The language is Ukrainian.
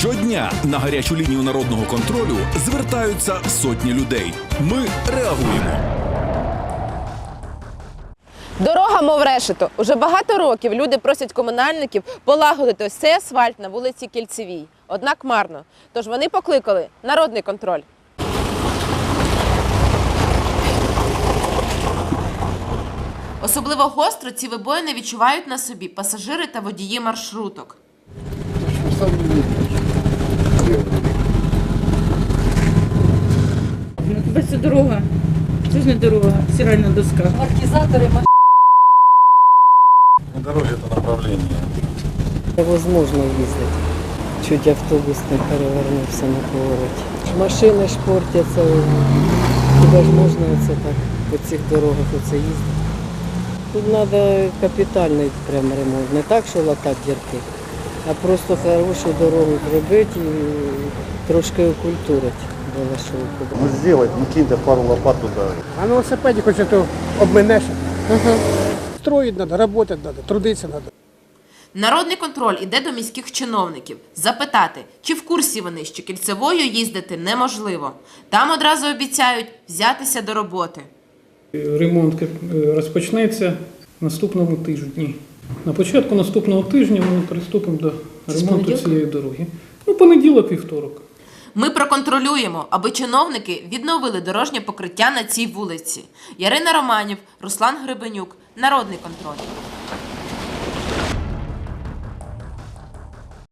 Щодня на гарячу лінію народного контролю звертаються сотні людей. Ми реагуємо. Дорога, мов решето. Уже багато років люди просять комунальників полагодити ось цей асфальт на вулиці Кільцевій. Однак марно. Тож вони покликали народний контроль. Особливо гостро ці вибоїни відчувають на собі пасажири та водії маршруток. Тебе це дорога. Це ж не дорога, стиральна доска. На дороге это направление. Невозможно їздити. Чуть автобус не перевернувся на повороті. Машини ж портяться. Хіба ж можна оце так по цих дорогах оце їздити? Тут треба капітальний прям ремонт. Не так, що латати дірки, а просто хорошу дорогу зробити і трошки окультурити Балашовку. Ну сделать, ну кинь пару лопат туда. А на велосипеді хоч то обминеш. Строїть треба, працювати треба, трудитися треба. Народний контроль іде до міських чиновників запитати, чи в курсі вони, що кільцевою їздити неможливо. Там одразу обіцяють взятися до роботи. Ремонт е, розпочнеться наступному тижні. На початку наступного тижня ми приступимо до ремонту цієї дороги. Ну, понеділок, вівторок. Ми проконтролюємо, аби чиновники відновили дорожнє покриття на цій вулиці. Ярина Романів, Руслан Гребенюк, Народний контроль.